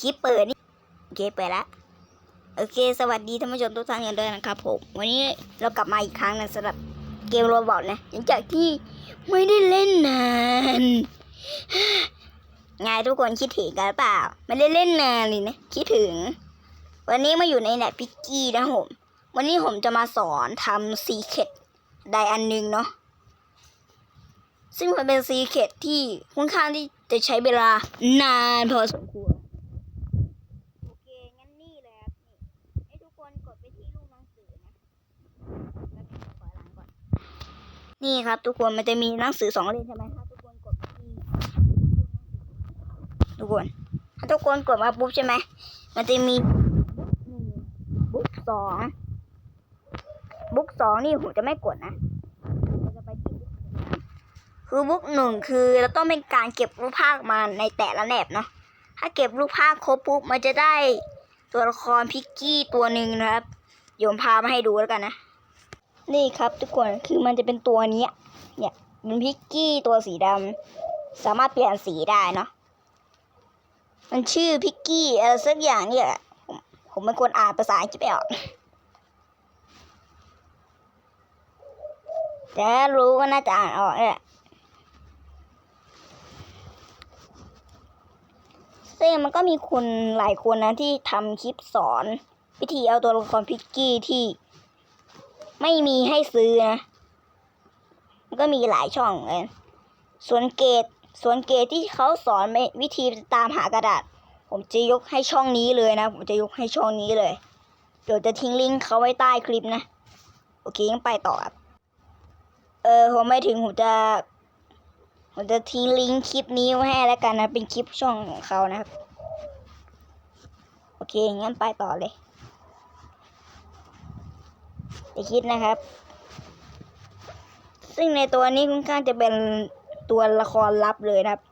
คลิปเปิดนี่โอเคเปิดละโอเค สวัสดีท่านผู้ชมทุกท่านกันด้วยนะครับผมวันนี้เรากลับมาอีกครั้งหนึงสำหรับเกมโรบอทนะหลังจากที่ไม่ได้เล่นนานไงทุกคนคิดถึงกันหรือเปล่า ไม่ได้เล่นนานเลยนะคิดถึง วันนี้มาอยู่ในแนพิกกี้นะผมวันนี้ผมจะมาสอนทำซีเคดใดอันหนึงเนาะซึ่งมันเป็นซีเคดที่ค่อนข้างที่จะใช้เวลานานพอสมควร โอเค งั้นนี่เลยครับนี่ให้ทุกคนกดไปที่รูปหนังสือนะแล้วก็ถอยหลังก่อน นี่ครับ ทุกคนมันจะมีหนังสือสองเล่มใช่ไหมถ้าทุกคนกดที่ตุกคนถ้าทุกคนกดมาปุ๊บใช่ไหมมันจะมีบุ๊กหนึ่งบุ๊กสองบุ๊กสองนี่ผมจะไม่กดนะเราจะไปที่บุ๊กคือบุ๊กหนึ่งคือเราต้องเป็นการเก็บรูปภาพมาในแต่ละแนบเนาะถ้าเก็บรูปภาพครบปุ๊บมันจะได้ตัวละครพิกกี้ตัวหนึ่งนะครับเดี๋ยมพามาให้ดูแล้วกันนะ นี่ครับทุกคนคือมันจะเป็นตัวนี้เนี่ยเป็นพิกกี้ตัวสีดำสามารถเปลี่ยนสีได้เนาะมันชื่อพิกกี้อะไรสักอย่างเนี่ยผมผมไม่ควรอ่านภาษาอังกฤษไม่ออกแต่รู้ก็น่าจะอ่านออกเนี่ยซึ่งมันก็มีคนหลายคนนะที่ทำคลิปสอน วิธีเอาตัวละครพิกกี้ที่ ไม่มีให้ซื้อนะ มันก็มีหลายช่องเลยส่วนเกตส่วนเกตที่เขาสอนวิธีตามหากระดาษ ผมจะยกให้ช่องนี้เลยนะ ผมจะยกให้ช่องนี้เลย เดี๋ยวจะทิ้งลิงก์เขาไว้ใต้คลิปนะ โอเคยังไปต่อครับ เออผมไม่ถึงผมจะผมจะทิ้งลิงก์คลิปนี้ไว้ให้แล้วกันนะ เป็นคลิปช่องของเขานะครับ โอเคงั้นไปต่อเลย คิดนะครับ ซึ่งในตัวนี้ค่อนข้างจะเป็นตัวละครลับเลยนะครับ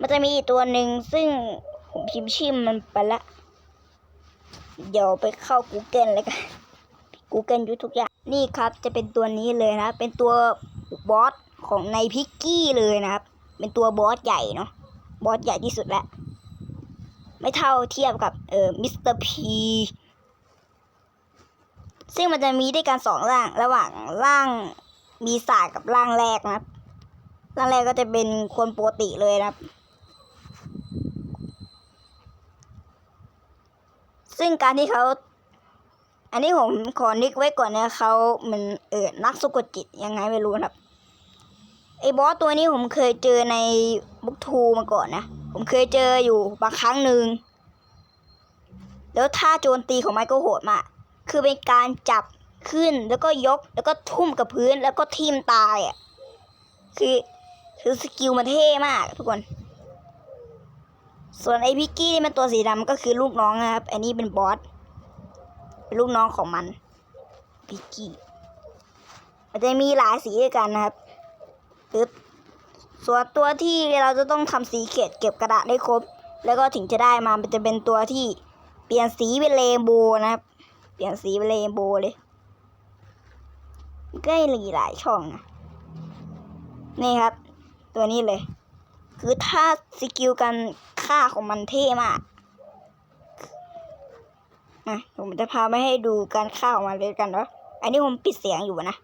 มันจะมีอีกตัวหนึ่งซึ่งผมพิมพ์ชื่อมันไปละ เดี๋ยวไปเข้า Google เลยกัน Google ยุทุกอย่าง นี่ครับจะเป็นตัวนี้เลยนะ เป็นตัวบอสของในพิกกี้เลยนะครับ เป็นตัวบอสใหญ่เนาะ บอสใหญ่ที่สุดแล้ว ไม่เท่าเทียบกับเออมิสเตอร์พี ซึ่งมันจะมีด้วยกันสองร่าง ระหว่างร่างมีศาสตร์กับร่างแรกนะครับ ร่างแรกก็จะเป็นคนปกติเลยนะครับ ซึ่งการที่เขา อันนี้ผมขอนิกไว้ก่อนนะเขาเหมันเออนักสะกจิตยังไงไม่รู้นะครับไอ้บอสตัวนี้ผมเคยเจอในบุ๊กทูมาก่อนนะ ผมเคยเจออยู่บางครั้งหนึ่ง แล้วท่าโจมตีของมันก็โหดมาก คือเป็นการจับขึ้นแล้วก็ยกแล้วก็ทุ่มกับพื้นแล้วก็ทิ่มตายอะคือคือสกิลมันเท่มากทุกคน ส่วนไอพิกกี้ที่มันตัวสีดำก็คือลูกน้องนะครับ อันนี้เป็นบอสเป็นลูกน้องของมันพิกกี้มันจะมีหลายสีด้วยกันนะครับหรือส่วนตัวที่เราจะต้องทำสีเขตเก็บกระดาษได้ครบ แล้วก็ถึงจะได้มามันจะเป็นตัวที่เปลี่ยนสีเป็นเรนโบว์นะครับ เปลี่ยนสีเป็นเรนโบว์เลยก็หลีหลายช่องนะนี่ครับ ตัวนี้เลย คือถ้าสกิลการฆ่าของมันเท่มากนะผมจะพาไปให้ดูการฆ่าของมันเลยกันเนาะอันนี้ผมปิดเสียงอยู่นะ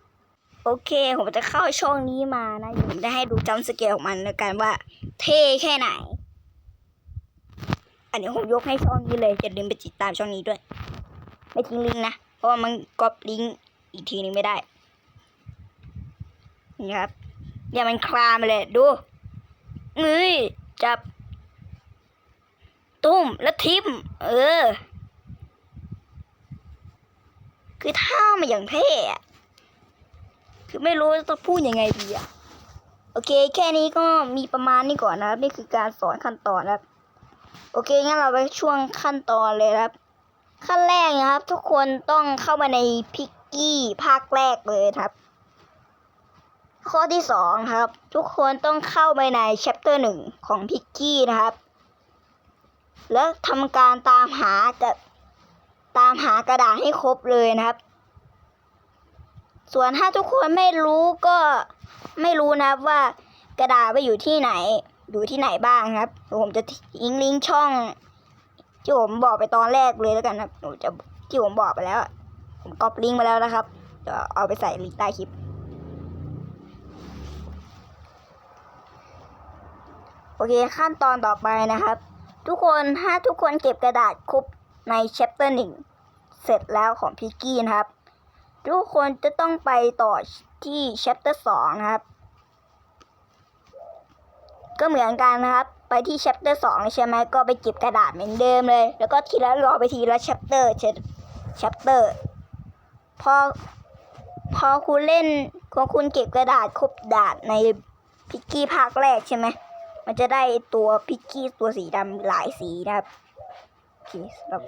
โอเค ผมจะเข้าช่องนี้มานะผมจะให้ดูจัมป์สเกลของมันแล้วกันว่า เท่แค่ไหน อันนี้ผมยกให้ช่องนี้เลยอย่าลืมไปติดตามช่องนี้ด้วย ไม่ทิ้งลิงก์นะ เพราะว่ามันก๊อปลิงก์อีกทีนึงไม่ได้ นี่ครับเนี่ยมันคลานมาเลยดูเอ้ยจับ ตุ้มแล้วทิม เออ คือท่ามันอย่างเท่คือไม่รู้จะพูดยังไงดีอะโอเค แค่นี้ก็มีประมาณนี้ก่อนนะครับ นี่คือการสอนขั้นตอนนะครับ โอเคงั้นเราไปช่วงขั้นตอนเลยนะครับ ขั้นแรกนะครับ ทุกคนต้องเข้ามาในพิกกี้ภาคแรกเลยครับ ข้อที่สองครับ ทุกคนต้องเข้าไปใน chapter หนึ่งของพิกกี้นะครับ แล้วทำการตามหากับตามหากระดาษให้ครบเลยนะครับ ส่วนถ้าทุกคนไม่รู้ก็ไม่รู้นะครับว่ากระดาษไปอยู่ที่ไหน อยู่ที่ไหนบ้างครับ ผมจะทิ้งลิงก์ช่อง ที่ผมบอกไปตอนแรกเลยแล้วกันนะหนูจะที่ผมบอกไปแล้ว ผมก๊อปลิงก์มาแล้วนะครับเดี๋ยวเอาไปใส่ลิงก์ใต้คลิป โอเคขั้นตอนต่อไปนะครับ ทุกคนถ้าทุกคนเก็บกระดาษครบใน chapter หนึ่งเสร็จแล้วของพิกกี้นะครับ ทุกคนจะต้องไปต่อที่ chapter สองนะครับ ก็เหมือนกันนะครับ ไปที่ chapter สองใช่ไหมก็ไปเก็บกระดาษเหมือนเดิมเลย แล้วก็ทีละรอไปทีละ chapter chapter พอพอคุณเล่นพอคุณเก็บกระดาษครบดานในพิกกี้ภาคแรกใช่ไหมมันจะได้ตัวพิกกี้ตัวสีดำหลายสีนะครับโอเคสำหรับ